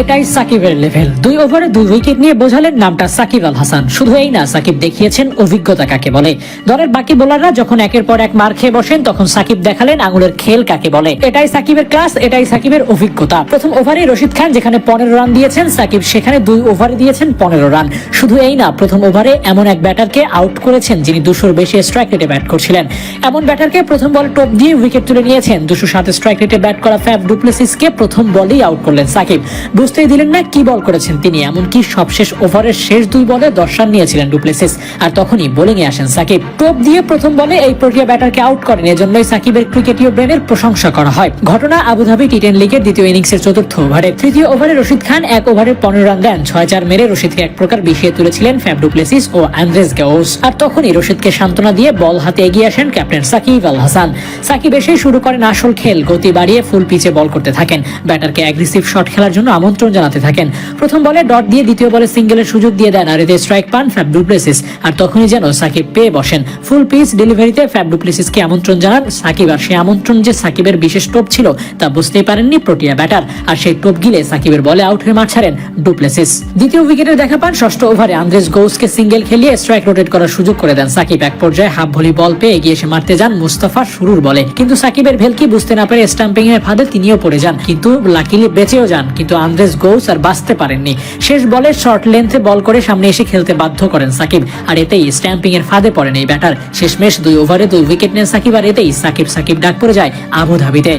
এটাই সাকিবের লেভেল দুই ওভারে দুই উইকেট নিয়ে বোঝালেন নামটা সাকিব আল হাসান। শুধু এই না, সাকিব দেখিয়েছেন অভিজ্ঞতা কাকে বলে। দলের বাকি বোলাররা যখন একের পর এক মার খেয়ে বসেন, তখন সাকিব দেখালেন আঙুলের খেল কাকে বলে। এটাই সাকিবের ক্লাস এটাই সাকিবের অভিজ্ঞতা। প্রথম ওভারে রশিদ খান যেখানে পনেরো রান দিয়েছেন, সাকিব সেখানে দুই ওভারে দিয়েছেন পনেরো রান শুধু এই না, প্রথম ওভারে এমন এক ব্যাটারকে আউট করেছেন যিনি দুশোর বেশি স্ট্রাইক রেটে ব্যাট করছিলেন। এমন ব্যাটারকে প্রথম বল টপ দিয়ে উইকেট তুলে নিয়েছেন। দুশো সাত স্ট্রাইক রেটে ব্যাট করা ফ্যাব ডুপ্লেসিসকে প্রথম বলেই আউট করলেন সাকিব। বুঝতেই দিলেন না, কি বল করেছেন তিনি? এমনকি সবশেষ ওভারের শেষ দুই বলে দশ রান নিয়েছিলেন ডুপ্লেসিস। আর তখনই বোলিং এ আসেন সাকিব। টোপ দিয়ে প্রথম বলে এই প্রক্রিয়া ব্যাটারকে আউট করেন। এজন্যই সাকিবের ক্রিকেটীয় ব্রেনের প্রশংসা করা হয়। ঘটনা আবুধাবি টি টেন লিগের দ্বিতীয় ইনিংসের চতুর্থ ওভারে। তৃতীয় ওভারে রশিদ খান এক ওভারে পনেরো রান দেন। ছয় চার মেরে রশিদকে এক প্রকার বিষিয়ে তুলেছিলেন ফ্যাব ডুপ্লেসিস ও অ্যান্ড্রেস গাউস। আর তখনই রশিদকে সান্ত্বনা দিয়ে বল হাতে এগিয়ে আসেন ক্যাপ্টেন সাকিব আল হাসান। সাকিব এসে শুরু করেন আসল খেল। গতি বাড়িয়ে ফুল পিচে বল করতে থাকেন। ব্যাটারকে অ্যাগ্রেসিভ শট খেলার জন্য আমন্ত্রণ জানাতে থাকেন। প্রথম বলে ডট দিয়ে দ্বিতীয় বলে সিঙ্গেলের সুযোগ দিয়ে দেন আর এতে স্ট্রাইক পান ফ্যাব ডুপ্লেসিস। আর তখনই যেন সাকিব পেয়ে বসেন। ফুল পিচ ডেলিভারিতে ফ্যাব ডুপ্লেসিসকে আমন্ত্রণ জানান সাকিব। আর সেই আমন্ত্রণ যে সাকিবের বিশেষ টোপ ছিল, তা বুঝতেই পারেননি প্রোটিয়া ব্যাটার। আর সেই টোপ গিলে সাকিবের বলে আউট হয়ে মাঠ ছাড়েন ডুপ্লেসিস। দ্বিতীয় উইকেটে দেখা পান ষষ্ঠ ওভারে আন্দ্রেস গৌসকে সিঙ্গেল খেলিয়ে স্ট্রাইক রোটেট করার সুযোগ করে দেন সাকিব। এক পর্যায়ে হাফ ভলি বল পেয়ে এগিয়ে এসে মারতে যান মুস্তাফা শুরুর বলে। কিন্তু সাকিবের ভেলকি বুঝতে না পেরে স্টাম্পিং এর ফাঁদে তিনিও পড়ে যান। কিন্তু লাকিলি বেঁচেও যান। কিন্তু আন্দ্রেস গৌস আর বাঁচতে পারেননি। শেষ বলে শর্ট লেন্থে বল করে সামনে এসে খেলতে বাধ্য করেন সাকিব। আর এতেই স্ট্যাম্পিং এর ফাঁদে পড়েন এই ব্যাটার। শেষমেশ দুই ওভারে দুই উইকেট নেন সাকিব, আর এতেই সাকিব সাকিব ডাক পড়ে যায় আবুধাবিতে।